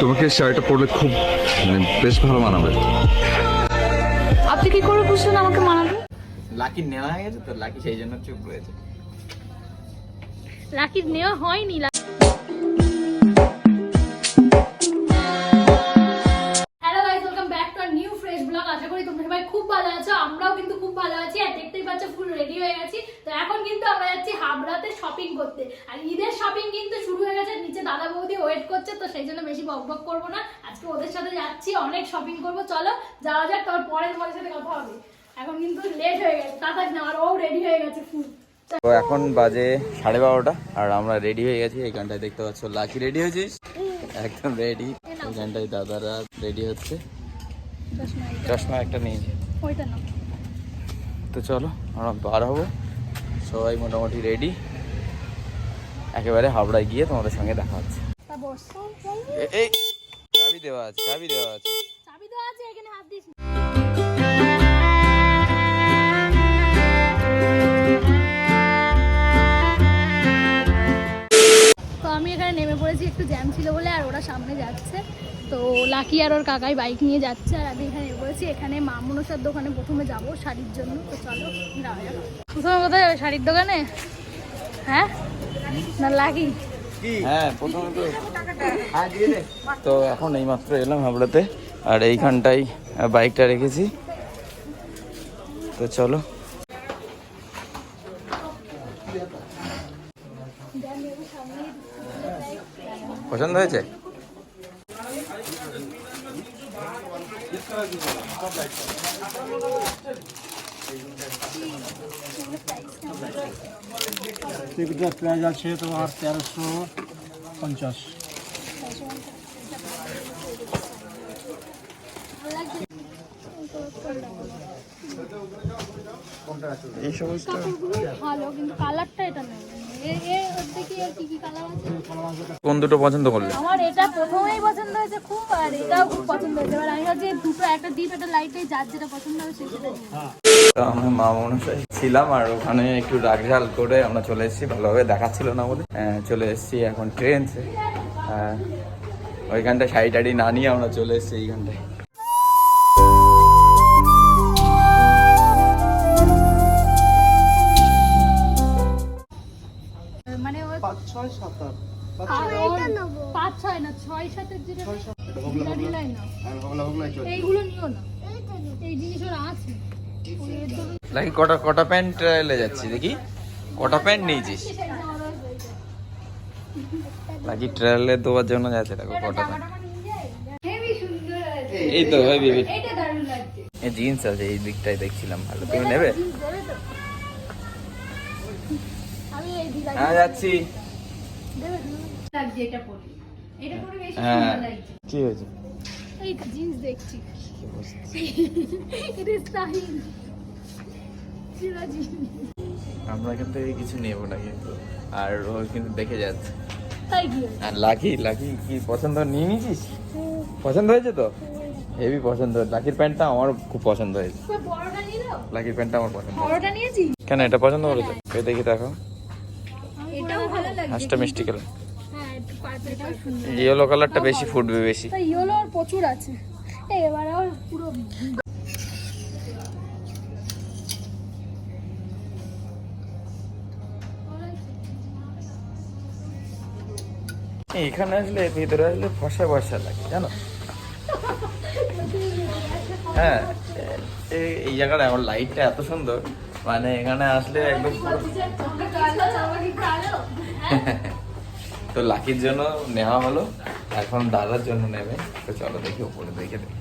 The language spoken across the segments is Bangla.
তোমাকে শাড়িটা পরলে খুব মানে বেশ ভালো মানাবে। আপনি কি করে বুঝলেন আমাকে মানাবে? লাকি নেওয়া হয়ে গেছে তো লাকি সেই জন্য চুপ রয়েছে। লাকির নেওয়া হয়নি করতে। আর ঈদের শপিং কিন্তু শুরু হয়ে গেছে নিচে দাদা বৌদি ওয়েট করছে তো সেই জন্য বেশি বক বক করব না। আজকে ওদের সাথে যাচ্ছি অনেক শপিং করব। চলো যাওয়া যাক তারপর পরে তোমাদের সাথে কথা হবে। এখন কিন্তু লেট হয়ে গেছে তাড়াতাড়ি না আর ও রেডি হয়ে গেছে ফুল তো এখন বাজে সাড়ে বারোটা আর আমরা রেডি হয়ে গেছি এইখানটায় দেখতে পাচ্ছ লাকি রেডি হয়েছিস? একদম রেডি এইখানটায় দাদারা রেডি হচ্ছে। চশমা একটা নিয়েছি ওইটা না তো চলো আমরা বার হব। সবাই মোটামুটি রেডি একেবারে হাবড়ায় গিয়ে তোমাদের সঙ্গে দেখা হচ্ছে। তা বস এ- এই চাবি দেওয়া আছে চাবি দেওয়া আছে। চাবি তো আছে এখানে হাত দিস তো আমি এখানে নেমে পড়েছি একটু জ্যাম ছিল বলে আর ওরা সামনে যাচ্ছে। তো লাকি আর ওর কাকাই বাইক নিয়ে যাচ্ছে আর আমি এখানে পড়েছি। এখানে মা মনসার দোকানে প্রথমে যাব শাড়ির জন্য। তো চলো যাওয়া যাক। প্রথমে কোথায়? যাবে শাড়ির দোকানে? হ্যাঁ? না লাকি হ্যাঁ প্রথমে তো তো এখন এইমাত্র এলাম হাবড়াতে আর এইখানটাই বাইকটা রেখেছি। তো চলো। পছন্দ হয়েছে? পেঁয়াজ আছে তোমার তেরোশো পঞ্চাশ। এই সমস্ত ভালো কিন্তু কালারটা এটা নেই কোন দুটো পছন্দ করলে? আমার এটা প্রথমেই পছন্দ হয়েছে খুব আর এটাও খুব পছন্দ হয়েছে। এবার আমি ভাবছি দুটো একটা দ্বীপ একটা লাইটে যার যেটা পছন্দ হবে সেটা আমরা মা ছিলাম আর ওখানে একটু রাগঝাল করে আমরা চলে এসেছি ভালোভাবে দেখাচ্ছিল না বলে। চলে এসেছি এখন ট্রেনসে ওইখানটায় শাড়ি টাড়ি না নিয়ে আমরা চলে এসেছি এইখানটায়। মানে ওই পাঁচ ছয় সাত আট। পাঁচ ছয়। না ছয় সাতের যেটা ঢিলা ঢিলাই না। এইগুলো নিও না। এই জিনিস ওরা আছে। লাকি কটা কটা প্যান্ট এলে যাচ্ছি দেখি? কটা প্যান্ট নিয়েছিস? লাকি ট্রেলে দেওয়ার জন্য যাচ্ছে দেখো কটা প্যান্ট। এই তো ভাই বেবি। জিন্স আছে এই দিকটাই দেখছিলাম ভালো। তুমি নেবে? হ্যাঁ যাচ্ছি। লাগছে এটা পরে। এটা পরে বেশি হ্যাঁ। সুন্দর লাগছে। কি হয়েছে? এই জিন্স দেখছি। এটা স্টাইল চিরা আমরা এখান থেকে কিছু নেব না কিন্তু। আর ও কিন্তু দেখে যাচ্ছে। তাই কি? আর লাকি লাকি কি পছন্দ নিয়ে নিয়েছিস? পছন্দ হয়েছে তো? হেভি পছন্দ। লাকির প্যান্টটা আমার খুব পছন্দ হয়েছে। লাকির প্যান্টটা আমার পছন্দ বড়টা নিয়েছি কেন এটা পছন্দ তো? এই দেখি দেখো এটাও ভালো লাগছে। হাঁসটা মিষ্টি কালার ইয়েলো কালারটা বেশি ফুটবে বেশি। ইয়েলো আর প্রচুর আছে। এবার আর পুরো এখানে আসলে ভিতরে আসলে ফসা বসা লাগে জানো? হ্যাঁ এই- এই জায়গাটা আমার লাইটটা এত সুন্দর। মানে এখানে আসলে একদম তো লাকির জন্য নেওয়া হলো এখন দাদার জন্য নেবে। তো চলো দেখি উপরে দেখে দেখি।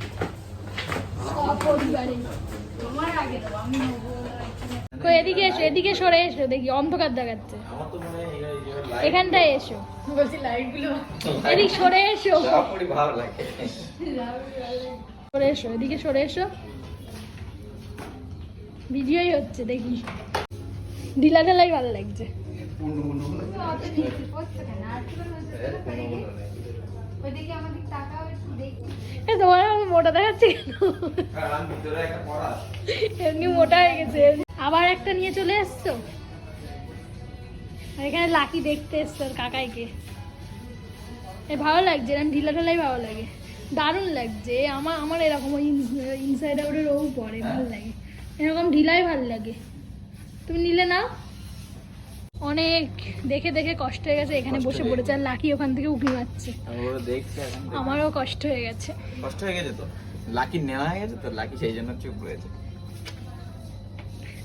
এদিকে এসো এদিকে সরে এসো দেখি অন্ধকার দেখাচ্ছে। এখানটায় এসো। বলছি এদিক সরে এসো। সরে এসো এদিকে সরে এসো। ভিডিওই হচ্ছে দেখি। ঢিলা ঢালাই ভালো লাগছে। এ, তোমার আমার মোটা দেখাচ্ছে কেন? এমনি মোটা হয়ে গেছে। আবার একটা নিয়ে চলে এসছো? এখানে লাকি দেখতে এসছো কাকাইকে। এ ভালো লাগছে এরকম ঢিলা ঢালাই ভালো লাগে। দারুণ লাগছে। আমার আমার এরকম ওই ইনসাইড আউটের ও পরে ভালো লাগে। এরকম ঢিলাই ভালো লাগে। তুমি নিলে না অনেক দেখে দেখে কষ্ট হয়ে গেছে এখানে বসে পড়েছে আর লাকি ওখান থেকে উঁকি মারছে। আমারও কষ্ট হয়ে গেছে। কষ্ট হয়ে গেছে তো? লাকি নেওয়া হয়ে গেছে তো? লাকি সেই জন্য চুপ রয়েছে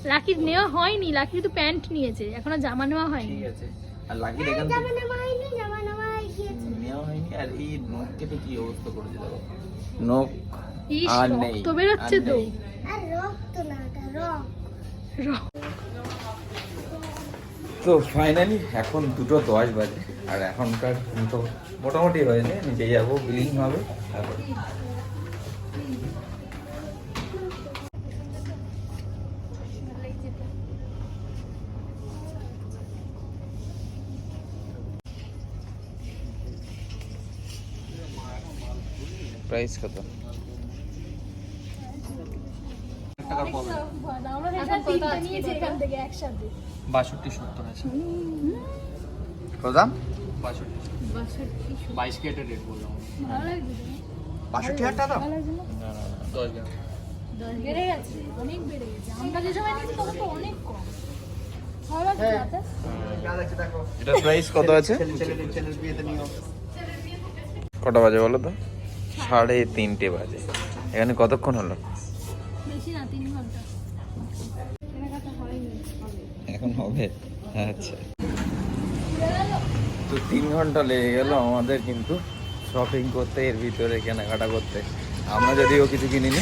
লাকির নেওয়া হয়নি লাকি তো প্যান্ট নিয়েছে এখনও জামা নেওয়া হয়নি। ঠিক আছে। আর লাকি এখান থেকে নেওয়া হয়নি আর এই নখ কেটে কি অবস্থা করেছে দেখো। নখ ইস, আর নেই রক্ত বেরোচ্ছে আর রক্ত তো। নেই। র- তো ফাইনালি এখন দুটো দশ বাজে, আর এখনকার তো মোটামুটি হয়েছে নিচে যাব বিলিং হবে, তারপর। প্রাইস কত? আমরা এখান তিনটে নিয়েছি এখান থেকে একসাথে। বাষট্টি সত্তর আছে। কত দাম? বাষট্টি। বাইশ কেটে রেট বললাম? বাষট্টি হাজার টাকা না? দশ গ্রাম। বেড়ে গেছে অনেক বেড়ে গেছে। আমরা যে সময় নিয়েছি তখন তো অনেক কম। ভালো লাগছে তাতে? এটা প্রাইস কত আছে? কটা বাজে বলো তো? সাড়ে তিনটে বাজে। এখানে কতক্ষণ হলো? বেশি না তিন ঘণ্টা। এখন হবে। আচ্ছা। তো তিন ঘণ্টা লেগে গেল আমাদের কিন্তু শপিং করতে এর ভিতরে কেনাকাটা করতে। আমরা যদিও কিছু কিনিনি।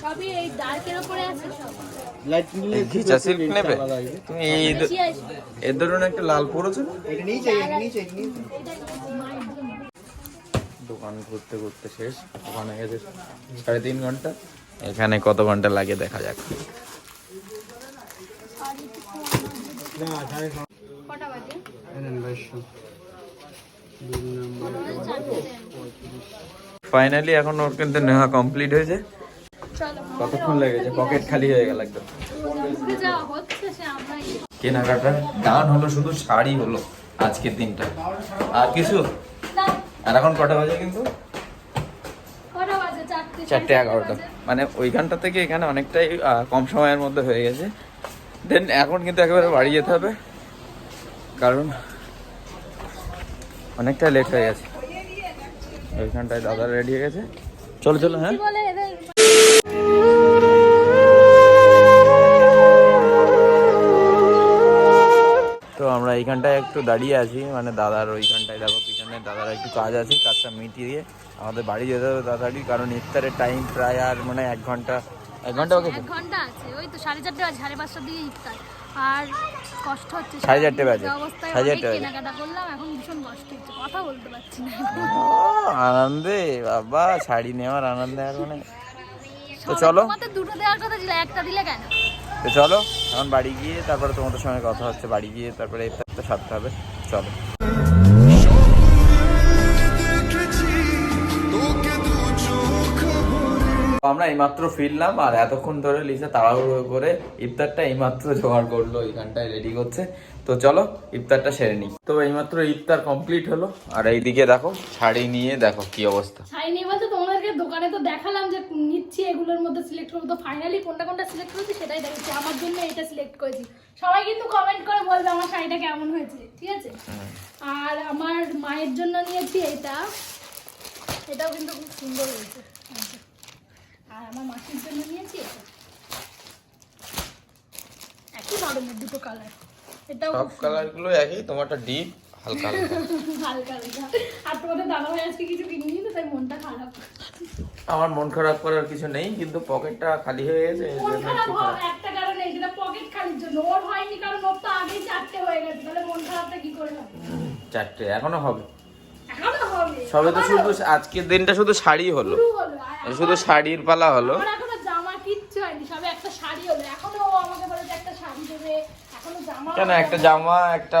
সবই এই ডার্কের উপরে আছে সব। লাইট নিলে ঘিচা সিল্ক নেবে? তুমি এই দ- বেশি আসবে এর ধরুন একটা লাল পরেছো? এটা দোকান ঘুরতে ঘুরতে শেষ ওখানে গেছে সাড়ে তিন ঘণ্টা। এখানে কত ঘণ্টা লাগে দেখা যাক। ফাইনালি এখন ওর কিন্তু নেওয়া কমপ্লিট হয়েছে। কতক্ষণ লেগেছে পকেট খালি হয়ে গেল একদম। কেনাকাটা দান হলো শুধু শাড়ি হলো আজকের দিনটা। আর কিছু? আর এখন কটা বাজে কিন্তু? চারটে এগারোটা। মানে ওইখানটা থেকে এখানে অনেকটাই কম সময়ের মধ্যে হয়ে গেছে। দেন এখন কিন্তু একেবারে বাড়ি যেতে হবে। কারণ অনেকটা লেট হয়ে গেছে। ওইখানটায় দাদা রেডি হয়ে গেছে। চলো চলো হ্যাঁ। এইখানটায় একটু দাঁড়িয়ে আছি মানে দাদার ওইখানটায় দেখো পিছনে দাদার একটু কাজ আছে কাজটা মিটিয়ে আমাদের বাড়ি যেতে হবে তাড়াতাড়ি কারণ ইফতারের টাইম প্রায় আর মানে এক ঘণ্টা এক ঘণ্টা ওকে এক ঘণ্টা আছে ওই তো সাড়ে চারটে বাজে সাড়ে পাঁচটার দিকে ইফতার আর কষ্ট হচ্ছে সাড়ে চারটে বাজে। সাড়ে চারটে বাজে। কেনাকাটা করলাম এখন ভীষণ কষ্ট হচ্ছে কথা বলতে পারছি না আনন্দে বাবা শাড়ি নেওয়ার আনন্দে আর মানে তো চলো। তোমাদের দুটো দেওয়ার কথা ছিল একটা দিলে কেন? তো চলো এখন বাড়ি গিয়ে তারপরে তোমাদের সঙ্গে কথা হচ্ছে বাড়ি গিয়ে তারপরে ইফতারটা সারতে হবে চলো। আমরা এইমাত্র ফিরলাম আর এতক্ষণ ধরে লিসা তাড়াহুড়ো করে ইফতারটা এইমাত্র জোগাড় করল এইখানটায় রেডি করছে। তো চলো ইফতারটা সেরে নিই। তো এইমাত্র ইফতার কমপ্লিট হলো আর এইদিকে দেখো শাড়ি নিয়ে দেখো কি অবস্থা। শাড়ি নিয়ে বলতে দোকানে তো দেখালাম যে নিচ্ছি এগুলোর মধ্যে সিলেক্ট করব। তো ফাইনালি কোনটা কোনটা সিলেক্ট করেছি সেটাই দেখেছি আমার জন্য এটা সিলেক্ট করেছি। সবাই কিন্তু কমেন্ট করে বলবে আমার শাড়িটা কেমন হয়েছে ঠিক আছে? আর আমার মায়ের জন্য নিয়েছি এটা। এটাও কিন্তু খুব সুন্দর হয়েছে। আর আমার মাসির জন্য নিয়েছি এটা। একই ধরনের দুটো কালার এটাও সব খুব কালারগুলো একই তোমারটা ডিপ হালকা হালকা। আর তোমাদের দাদা ভাই আজকে কিছু কিনিনি তো তাই মনটা খারাপ। আমার মন খারাপ করার কিছু নেই কিন্তু পকেটটা খালি হয়ে গেছে এর জন্য একটু খারাপ। একটা কারণে পকেট খালির জন্য। ওর হয়নি কারণ ওর তো আগেই চারটে হয়ে গেছে তাহলে মন খারাপটা কি করে হবে? চারটে এখনও হবে। এখনও হবে। সবে তো শুধু আজকের দিনটা শুধু শাড়ি হলো। শুধু শাড়ির পালা হলো। জামা কিচ্ছু হয়নি সবে একটা শাড়ি হলো। এখনও আমাকে বলে একটা শাড়ি দেবে এখনও জামা কেন একটা জামা একটা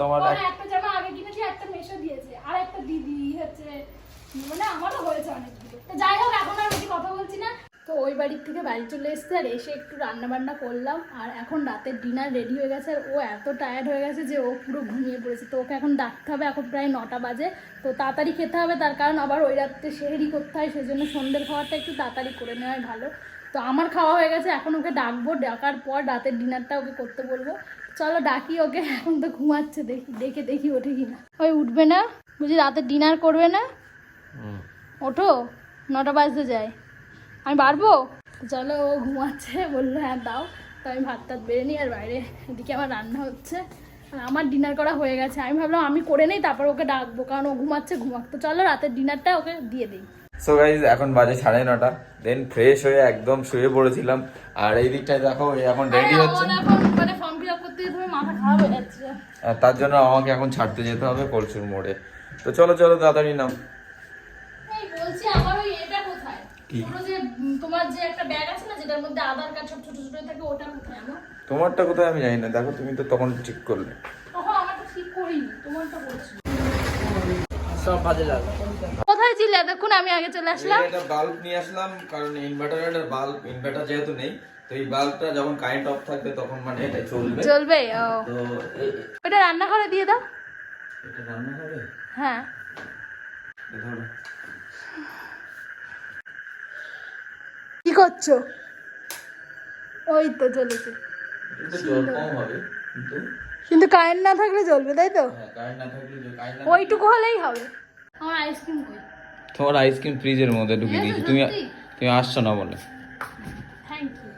তোমার একটা জামা আগে কিনেছি একটা মেশো দিয়েছে আর একটা দিদি হচ্ছে মানে আমারও হয়েছে অনেকগুলো তো যাই হোক এখন আর বেশি কথা বলছি না। তো ওই বাড়ির থেকে বাড়ি চলে এসেছে আর এসে একটু রান্না বান্না করলাম। আর এখন রাতের ডিনার রেডি হয়ে গেছে আর ও এত টায়ার্ড হয়ে গেছে যে ও পুরো ঘুমিয়ে পড়েছে। তো ওকে এখন ডাকতে হবে এখন প্রায় নটা বাজে। তো তাড়াতাড়ি খেতে হবে তার কারণ আবার ওই রাত্রে সেহেরি করতে হয় সেজন্য সন্ধ্যের খাওয়াটা একটু তাড়াতাড়ি করে নেওয়াই ভালো। তো আমার খাওয়া হয়ে গেছে এখন ওকে ডাকবো ডাকার পর রাতের ডিনারটা ওকে করতে বলব। চলো ডাকি ওকে এখন তো ঘুমাচ্ছে দেখি দেখে দেখি ওঠে কিনা। ওই উঠবে না? বুঝি রাতে ডিনার করবে না? ওঠো। নটা বাজতে যায়। আমি পারব চলো ও ঘুমাচ্ছে বলল হ্যাঁ দাও। তো আমি ভাত টাত বেড়ে নিই আর বাইরে এদিকে আমার রান্না হচ্ছে। আর আমার ডিনার করা হয়ে গেছে। আমি ভাবলাম আমি করে নিই তারপর ওকে ডাকবো কারণ ও ঘুমাচ্ছে ঘুমাক। তো চলো রাতের ডিনারটা ওকে দিয়ে দিই। সো গাইজ এখন বাজে সাড়ে নটা। দেন ফ্রেশ হয়ে একদম শুয়ে পড়েছিলাম। আর এই দিকটায় দেখো এখন রেডি হচ্ছে। মানে ফর্ম ফিল আপ করতে তুমি মাথা খারাপ হয়ে যাচ্ছে। আর তার জন্য আমাকে এখন ছাড়তে যেতে হবে কলসুর মোড়ে। তো চলো চলো তাড়াতাড়ি নাম বলছি আমার ওই এটা যে তোমার যে একটা ব্যাগ আছে না যেটার মধ্যে আধার কার্ড সব ছোট ছোট থাকে ওটা কোথায় আমার তোমারটা কোথায় আমি জানি না। দেখো তুমি তো তখন ঠিক করলে। তখন আমারটা ঠিক করিনি তোমারটা করেছি সব বাজে কোথায় ছিলে এতক্ষণ আমি আগে চলে আসলাম। এটা বাল্ব নিয়ে আসলাম কারণ ইনভার্টারের বাল্ব ইনভার্টার যেহেতু নেই তো এই বাল্বটা যখন কারেন্ট অফ থাকবে তখন মানে এটা চলবে। চলবে ও। তো রান্নাঘরে দিয়ে দাও। এটা রান্না হ্যাঁ। ধরো। করছ? ওই তো চলেছে কিন্তু জল কম হবে কিন্তু কিন্তু কারেন্ট না থাকলে চলবে তাই তো? হ্যাঁ কারেন্ট না থাকলে যে কারেন্ট ওইটুকু হলেই হবে। আমার আইসক্রিম কই? তোমার আইসক্রিম ফ্রিজের মধ্যে ঢুকিয়ে হ্যাঁ, দিয়েছি। তুমি তুমি আসছো না বলে। থ্যাংক ইউ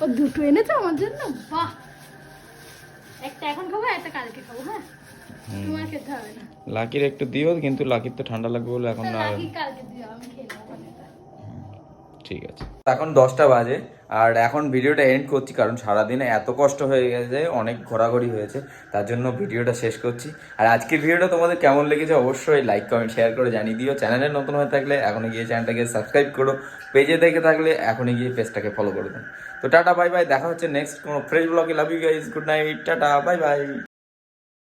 ও দুটো এনেছো আমার জন্য? বাহ! একটা এখন খাব একটা কালকে খাব হ্যাঁ? তোমার খেতে হবে না। লাকির একটু দিও কিন্তু লাকির তো ঠান্ডা লাগবে বলে এখন না। কালকে দিও আমি খেয়ে। ঠিক আছে। এখন দশটা বাজে, আর এখন ভিডিওটা এন্ড করছি কারণ সারাদিনে এত কষ্ট হয়ে গেছে, অনেক ঘোরাঘুরি হয়েছে, তার জন্য ভিডিওটা শেষ করছি। আর আজকের ভিডিওটা তোমাদের কেমন লেগেছে অবশ্যই লাইক কমেন্ট শেয়ার করে জানিয়ে দিও। চ্যানেলে নতুন হয়ে থাকলে এখনই গিয়ে চ্যানেলটাকে সাবস্ক্রাইব করো। পেজে দেখে থাকলে এখনই গিয়ে পেজটাকে ফলো করে দাও। তো টাটা বাই বাই দেখা হচ্ছে নেক্সট কোনো ফ্রেশ ব্লগে love you guys good night tata bye bye